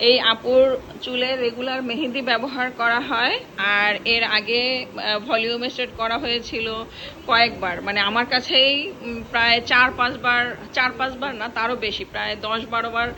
এই আপুর চুলে রেগুলার মেহেদি ব্যবহার করা হয় আর এর আগে ভলিউম স্টেট করা হয়েছিল কয়েকবার। মানে আমার কাছেই প্রায় চার পাঁচবার চার পাঁচবার না, তারও বেশি, প্রায় দশ, বারো বার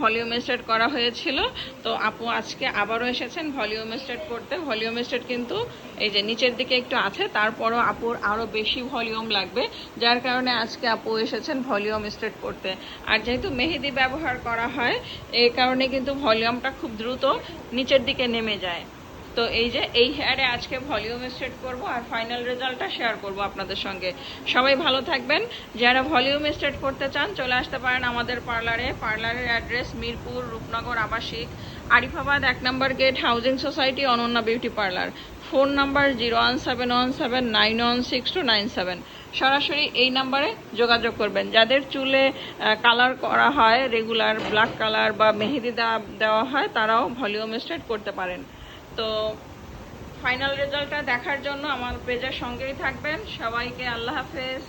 ভলিউম স্টেট করা হয়েছিল। তো আপু আজকে আবারও এসেছেন ভলিউম স্টেট করতে। ভলিউম স্টেট কিন্তু এই যে নিচের দিকে একটু আছে, তারপরও আপুর আরও বেশি ভলিউম লাগবে, যার কারণে আজকে আপু এসেছেন ভলিউম স্ট্রেট করতে। আর যেহেতু মেহেদি ব্যবহার করা হয় এই কারণে কিন্তু ভলিউমটা খুব দ্রুত নিচের দিকে নেমে যায়। তো এই যে, এই হেয়ারে আজকে ভলিউম স্ট্রেট করব আর ফাইনাল রেজাল্টটা শেয়ার করব আপনাদের সঙ্গে। সবাই ভালো থাকবেন। যারা ভলিউম স্ট্রেট করতে চান, চলে আসতে পারেন আমাদের পার্লারে পার্লারের অ্যাড্রেস মিরপুর, রূপনগর, আবাসিক। আরিফাবাদ, এক নম্বর gate housing society Ananya beauty parlour phone number zero one seven one seven nine one six two nine seven সরাসরি এই নাম্বারে যোগাযোগ করবেন। যাদের চুলে কালার করা হয় রেগুলার ব্ল্যাক কালার বা মেহেদি দেওয়া দেওয়া হয়, তারাও ভলিউম স্ট্রেট করতে পারেন। তো ফাইনাল রেজাল্টটা দেখার জন্য আমার পেজের সঙ্গেই থাকবেন। সবাইকে আল্লাহ হাফেজ।